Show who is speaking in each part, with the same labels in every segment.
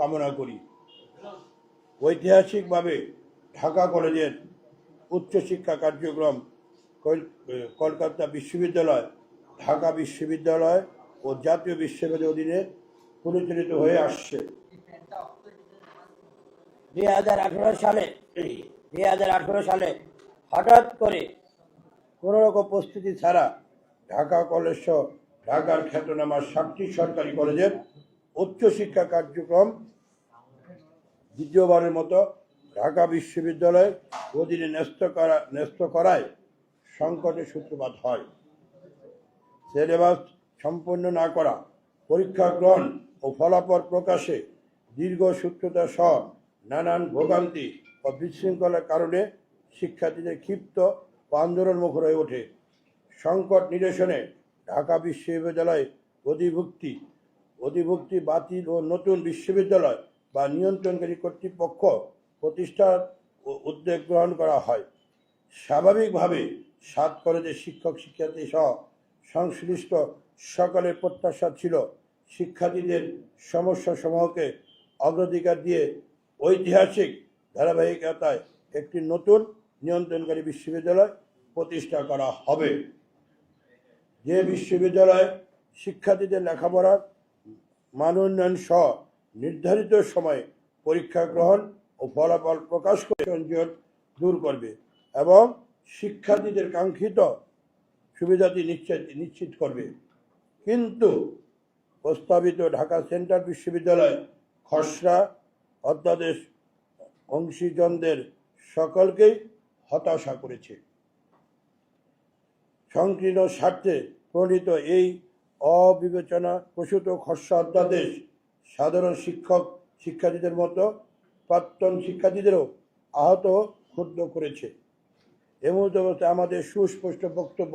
Speaker 1: কামনা করি। ঐতিহাসিকভাবে ঢাকা কলেজের উচ্চশিক্ষা কার্যক্রম কল- কলকাতা বিশ্ববিদ্যালয়, ঢাকা বিশ্ববিদ্যালয় ও জাতীয় বিশ্ববিদ্যালয়ের অধীনে পরিচালিত হয়ে আসছে।
Speaker 2: দুই হাজার আঠারো সালে, দুই হাজার আঠারো সালে হঠাৎ করে
Speaker 1: কোনো রকম প্রস্তুতি ছাড়া ঢাকা কলেজ সহ ঢাকার খ্যাতনামা সাতটি সরকারি কলেজের উচ্চশিক্ষা কার্যক্রম দ্বিতীয়বারের মতো ঢাকা বিশ্ববিদ্যালয়ের অধীনে ন্যস্ত করা, ন্যস্ত করায় সংকটের সূত্রপাত হয়। সিলেবাস সম্পন্ন না করা, পরীক্ষা গ্রহণ ও ফলাফল প্রকাশে দীর্ঘ সূত্রতা সহ নানান ভোগান্তি ও বিশৃঙ্খলার কারণে শিক্ষার্থীদের ক্ষিপ্ত ও আন্দোলনমুখ হয়ে ওঠে। সংকট নিরসনে ঢাকা বিশ্ববিদ্যালয় অধিভুক্তি অধিভুক্তি বাতিল ও নতুন বিশ্ববিদ্যালয় বা নিয়ন্ত্রণকারী কর্তৃপক্ষ প্রতিষ্ঠার উদ্যোগ গ্রহণ করা হয়। স্বাভাবিকভাবে সাত কলেজের শিক্ষক, শিক্ষার্থী সহ সংশ্লিষ্ট সকলের প্রত্যাশা ছিল শিক্ষার্থীদের সমস্যা সমূহকে অগ্রাধিকার দিয়ে ঐতিহাসিক ধারাবাহিকতায় একটি নতুন নিয়ন্ত্রণকারী বিশ্ববিদ্যালয় প্রতিষ্ঠা করা হবে। যে বিশ্ববিদ্যালয় শিক্ষার্থীদের লেখাপড়ার মান উন্নয়ন সহ নির্ধারিত সময়ে পরীক্ষা গ্রহণ ও ফলাফল প্রকাশ করে দূর করবে এবং শিক্ষার্থীদের কাঙ্ক্ষিত সুবিধাটি নিশ্চিত নিশ্চিত করবে। কিন্তু প্রস্তাবিত ঢাকা সেন্ট্রাল বিশ্ববিদ্যালয় খসড়া অধ্যাদেশ অংশীজনদের সকলকেই হতাশা করেছে। সংকীর্ণ স্বার্থে প্রণীত এই অবিবেচনা প্রসূত খসড়া অধ্যাদেশ সাধারণ শিক্ষক শিক্ষার্থীদের মতো প্রাক্তন শিক্ষার্থীদেরও আহত ক্ষুদ্র করেছে। এমন অবস্থায় আমাদের সুস্পষ্ট বক্তব্য।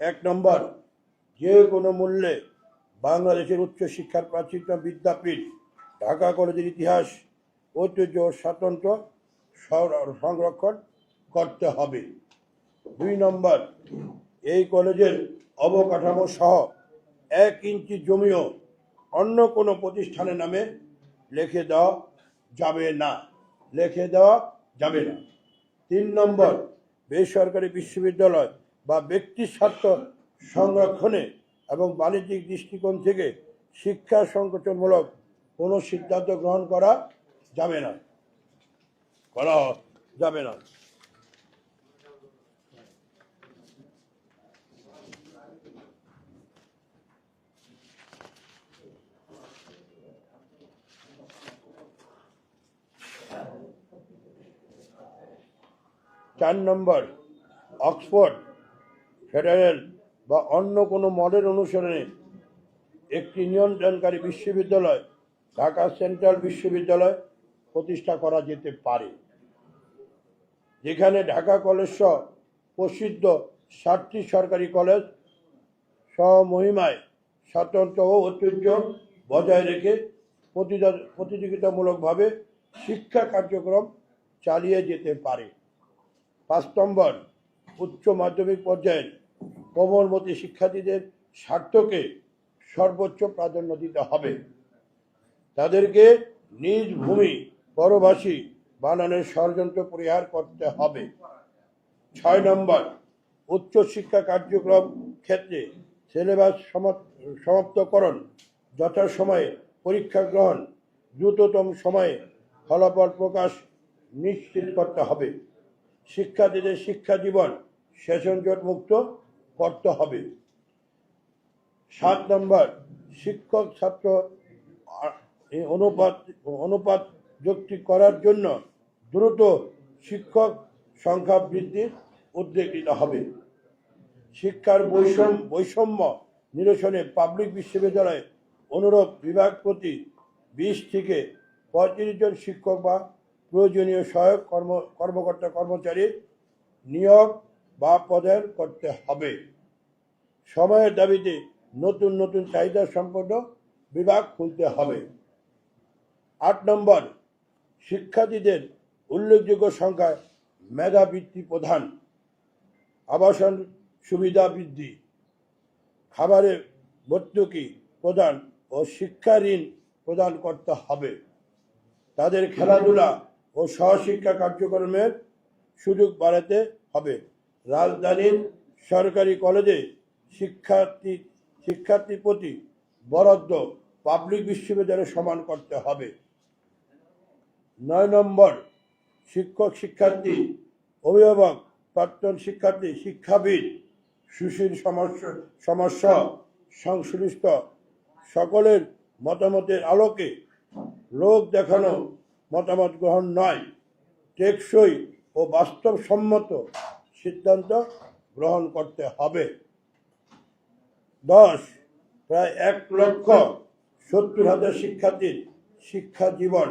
Speaker 1: এক নম্বর, যে কোনো মূল্যে বাংলাদেশের উচ্চশিক্ষার প্রাচীনতম বিদ্যাপীঠ, ঢাকা কলেজের ইতিহাস, ঐতিহ্য ও স্বাতন্ত্র্য সংরক্ষণ করতে হবে। দুই নম্বর এই কলেজের অবকাঠামো সহ এক ইঞ্চি জমিও অন্য কোনো প্রতিষ্ঠানের নামে লিখে দেওয়া যাবে না। লিখে দেওয়া যাবে না। তিন নম্বর, বেসরকারি বিশ্ববিদ্যালয় বা ব্যক্তির স্বার্থ সংরক্ষণে এবং বাণিজ্যিক দৃষ্টিকোণ থেকে শিক্ষা সংকোচনমূলক কোনো সিদ্ধান্ত গ্রহণ করা যাবে না। করা যাবে না। চার নম্বর, অক্সফোর্ড ফেডারেল বা অন্য কোনো মডেল অনুসরণে একটি নিয়ন্ত্রণকারী বিশ্ববিদ্যালয়, ঢাকা সেন্ট্রাল বিশ্ববিদ্যালয় প্রতিষ্ঠা করা যেতে পারে। যেখানে ঢাকা কলেজ সহ প্রসিদ্ধ সাতটি সরকারি কলেজ স্বমহিমায় স্বাতন্ত্র্য ও ঐতিহ্য বজায় রেখে প্রতিযোগ- প্রতিযোগিতামূলকভাবে শিক্ষা কার্যক্রম চালিয়ে যেতে পারে। পাঁচ নম্বর, উচ্চ মাধ্যমিক পর্যায়ের কোমলমতি শিক্ষার্থীদের স্বার্থকে সর্বোচ্চ প্রাধান্য দিতে হবে। তাদেরকে নিজ ভূমি পরবাসী বানানোর ষড়যন্ত্র পরিহার করতে হবে। ছয় নম্বর উচ্চশিক্ষা কার্যক্রম ক্ষেত্রে সিলেবাস সমাপ্তকরণ যথাসময়ে পরীক্ষা গ্রহণ দ্রুততম সময়ে ফলাফল প্রকাশ নিশ্চিত করতে হবে। শিক্ষার্থীদের শিক্ষা জীবন সেশনজট মুক্ত করতে হবে। সাত নম্বর, শিক্ষক, ছাত্র অনুপাত অনুপাত যুক্তি করার জন্য দ্রুত শিক্ষক সংখ্যা বৃদ্ধির উদ্যোগ নিতে হবে। শিক্ষার বৈষম্য বৈষম্য নিরসনে পাবলিক বিশ্ববিদ্যালয়ে অনুরূপ বিভাগ প্রতি বিশ থেকে পঁয়ত্রিশ জন শিক্ষক বা প্রয়োজনীয় সহায়ক কর্ম, কর্মকর্তা কর্মচারী নিয়োগ বা প্রদান করতে হবে। সময়ের দাবিতে নতুন নতুন চাহিদা সম্পন্ন বিভাগ খুলতে হবে। আট নম্বর, শিক্ষার্থীদের উল্লেখযোগ্য সংখ্যায় মেধাবৃত্তি প্রধান। আবাসন সুবিধা বৃদ্ধি। খাবারের ভর্তুকি প্রদান ও শিক্ষা ঋণ প্রদান করতে হবে। তাদের খেলাধুলা ও সহশিক্ষা কার্যক্রমের সুযোগ বাড়াতে হবে। রাজধানীর সরকারি কলেজে শিক্ষার্থী, শিক্ষার্থীর প্রতি বরাদ্দ পাবলিক বিশ্ববিদ্যালয়ে সমান করতে হবে। নয় নম্বর, শিক্ষক, শিক্ষার্থী, অভিভাবক, প্রাক্তন শিক্ষার্থী, শিক্ষাবিদ, সুশীল সমস্যা সমস্যা, সংশ্লিষ্ট সকলের মতামতের আলোকে লোক দেখানো মতামত গ্রহণ নয়। টেকসই ও বাস্তবসম্মত সিদ্ধান্ত গ্রহণ করতে হবে। দশ, প্রায় এক লক্ষ সত্তর হাজার শিক্ষার্থীর শিক্ষা জীবন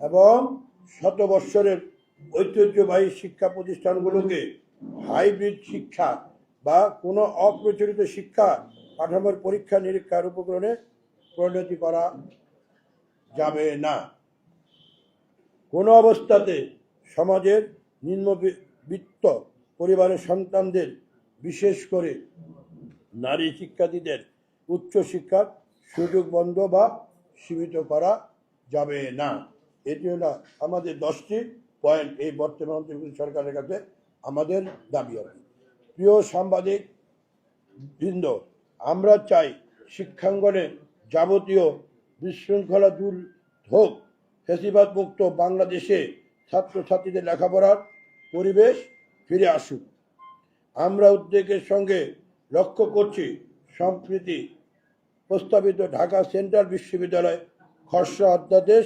Speaker 1: এবং শত বৎসরের ঐতিহ্যবাহী শিক্ষা প্রতিষ্ঠানগুলোকে হাইব্রিড শিক্ষা বা কোনো অপ্রচলিত শিক্ষা কাঠামোর পরীক্ষা নিরীক্ষার উপকরণে পরিণতি করা যাবে না। কোনো অবস্থাতে সমাজের নিম্নবিত্ত পরিবারের সন্তানদের, বিশেষ করে নারী শিক্ষার্থীদের উচ্চশিক্ষার সুযোগ বন্ধ বা সীমিত করা যাবে না এটি হলো আমাদের দশটি পয়েন্ট এই বর্তমান সরকারের কাছে আমাদের দাবি কি। প্রিয় সাংবাদিক বৃন্দ, আমরা চাই শিক্ষাঙ্গনে যাবতীয় বিশৃঙ্খলা দূর হোক ফেসিবাদ মুক্ত বাংলাদেশে ছাত্রছাত্রীদের লেখাপড়ার পরিবেশ ফিরে আসুক। আমরা উদ্বেগের সঙ্গে লক্ষ্য করছি সম্প্রতি প্রস্তাবিত ঢাকা সেন্ট্রাল বিশ্ববিদ্যালয় খসড়া অধ্যাদেশ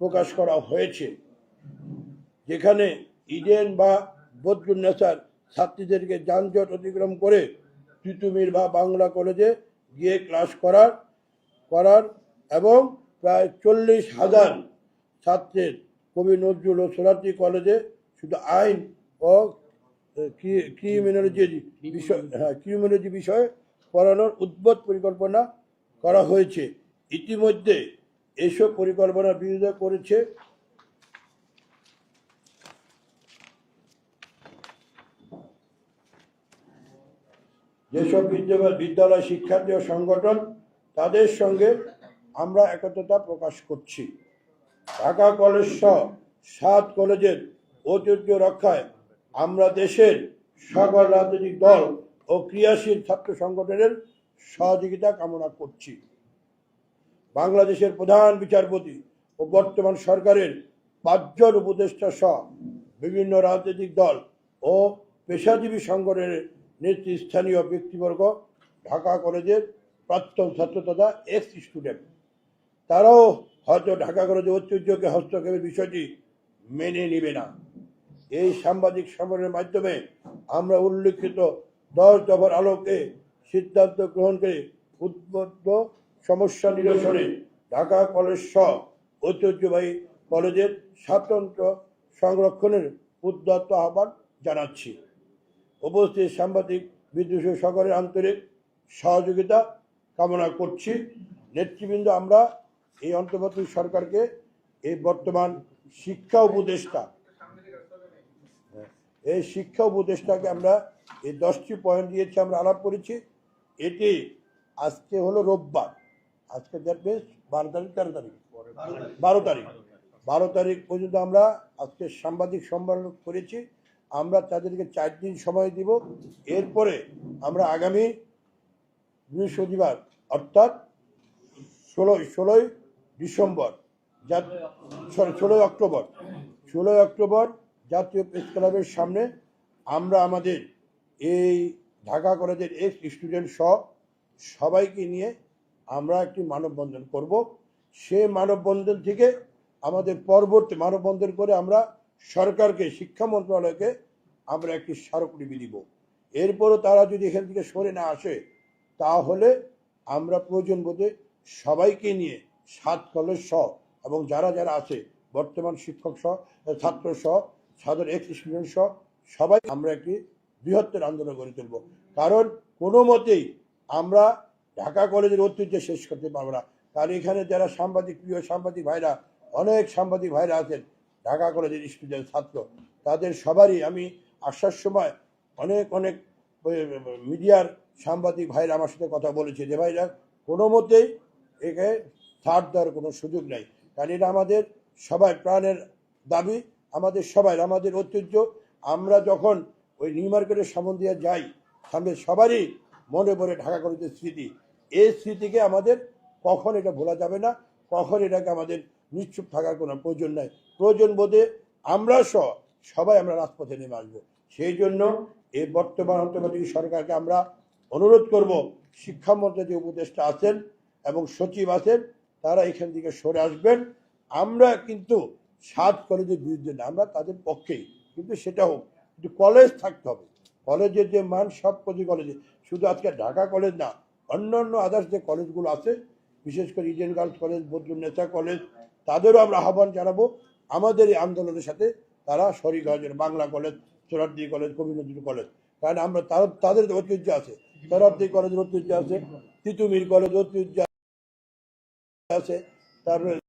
Speaker 1: প্রকাশ করা হয়েছে, যেখানে ইডেন বা বদরুন্নেসার ছাত্রীদেরকে যানজট অতিক্রম করে তিতুমির বা বাংলা কলেজে গিয়ে ক্লাস করার করার এবং প্রায় চল্লিশ হাজার ছাত্রের কবি নজরুল ও সোলার্জি কলেজে শুধু আইন ও ক্রিমিনোলজি বিষয় হ্যাঁ ক্রিমিনোলজি বিষয়ে পড়ানোর উদ্ভট পরিকল্পনা করা হয়েছে। ইতিমধ্যে এসব পরিকল্পনার বিরোধিতা করেছে যেসব বিদ্যালয় বিদ্যালয় শিক্ষার্থী সংগঠন, তাদের সঙ্গে আমরা একত্রতা প্রকাশ করছি। ঢাকা কলেজ সহ সাত কলেজের ঐতিহ্য রক্ষায় আমরা দেশের সকল রাজনৈতিক দল ও ক্রিয়াশীল ছাত্র সংগঠনের সহযোগিতা কামনা করছি। বাংলাদেশের প্রধান বিচারপতি ও বর্তমান সরকারের পাঁচজন উপদেষ্টা সহ বিভিন্ন রাজনৈতিক দল ও পেশাজীবী সংগঠনের নেতৃস্থানীয় ব্যক্তিবর্গ, ঢাকা কলেজের প্রাক্তন ছাত্র তথা এক্স স্টুডেন্ট তারাও হয়তো ঢাকা কলেজের ঐতিহ্যকে হস্তক্ষেপের বিষয়টি মেনে নেবে না। এই সাংবাদিক সম্মেলনের মাধ্যমে আমরা উল্লেখিত দশ দফার আলোকে সিদ্ধান্ত গ্রহণ করে উদ্বুদ্ধ সমস্যা নিরসনে ঢাকা কলেজ সহ ঐতিহ্যবাহী কলেজের স্বাতন্ত্র সংরক্ষণের উদ্যত্ত আহ্বান জানাচ্ছি। উপস্থিত সাংবাদিক বিদ্যুৎ সকলের আন্তরিক সহযোগিতা কামনা করছি। নেতৃবৃন্দ, আমরা এই অন্তর্বর্তী সরকারকে এই বর্তমান শিক্ষা উপদেষ্টা, এই শিক্ষা উপদেষ্টাকে আমরা এই দশটি পয়েন্ট দিয়েছি, আমরা আলাপ করেছি। এটি আজকে হলো রোববার। আজকে দেখবে বারো তারিখ, তেরো তারিখ। বারো তারিখ। বারো তারিখ পর্যন্ত আমরা আজকে সাংবাদিক সম্মেলন করেছি। আমরা তাদেরকে চার দিন সময় দিব। এরপরে আমরা আগামী বৃহস্পতিবার, অর্থাৎ ষোলোই ষোলোই ডিসেম্বর যা ষোলোই অক্টোবর ষোলোই অক্টোবর জাতীয় প্রেস ক্লাবের সামনে আমরা আমাদের এই ঢাকা কলেজের এক্স স্টুডেন্ট সহ সবাইকে নিয়ে আমরা একটি মানববন্ধন করব। সে মানববন্ধন থেকে আমাদের পরবর্তী মানববন্ধন করে আমরা সরকারকে, শিক্ষা মন্ত্রণালয়কে আমরা একটি স্মারকলিপি দিব। এরপরও তারা যদি এখান থেকে সরে না আসে, তাহলে আমরা প্রয়োজন বোধে সবাইকে নিয়ে সাত কলেজ সহ এবং যারা যারা আছে, বর্তমান শিক্ষক সহ ছাত্র সহ সাধারণ এক্স স্টুডেন্ট সহ, সবাই আমরা একটি বৃহত্তর আন্দোলন গড়ে তুলব। কারণ কোনো মতেই আমরা ঢাকা কলেজের ঐতিহ্য শেষ করতে পারব না। কারণ এখানে যারা সাংবাদিক, প্রিয় সাংবাদিক ভাইরা, অনেক সাংবাদিক ভাইরা আছেন, ঢাকা কলেজের স্টুডেন্ট ছাত্র, তাদের সবারই আমি আসার সময় অনেক অনেক মিডিয়ার সাংবাদিক ভাইরা আমার সাথে কথা বলেছে। যে ভাইরা কোনো মতেই একে ছাড় দেওয়ার কোনো সুযোগ নেই। কারণ এটা আমাদের সবাই প্রাণের দাবি, আমাদের সবাই, আমাদের ঐতিহ্য। আমরা যখন ওই নিউ মার্কেটের সামন দিয়ে যাই, সামনে সবারই মনে পড়ে ঢাকা কলেজের স্মৃতি। এই স্মৃতিকে আমাদের কখন এটা ভোলা যাবে না, কখন এটাকে আমাদের নিশ্চুপ থাকার কোনো প্রয়োজন নাই। প্রয়োজন বোধে আমরা সহ সবাই আমরা রাজপথে নেমে আসব। সেই জন্য এই বর্তমান অন্তর্বর্তী সরকারকে আমরা অনুরোধ করব, শিক্ষামন্ত্রী যে উপদেষ্টা আছেন এবং সচিব আছেন তারা এখান থেকে সরে আসবেন। আমরা কিন্তু সাত কলেজের বিরুদ্ধে না, আমরা তাদের পক্ষেই। কিন্তু সেটা হোক, কিন্তু কলেজ থাকতে হবে। কলেজের যে মান, সব প্রতি কলেজে শুধু আজকে ঢাকা কলেজ না, অন্য অন্য আদার্স যে কলেজগুলো আছে, বিশেষ করে Eden girls college Badrunnesa college তাদেরও আমরা আহ্বান জানাব। আমাদের এই আন্দোলনের সাথে তারা শরিক জন্য বাংলা কলেজ সোরারদি কলেজ কবি নজরুল কলেজ কারণ আমরা তাদের ঐতিহ্য আছে সোরারদি কলেজের ঐতিহ্য আছে, তিতুমির কলেজ ঐতিহ্য আছে তারপরে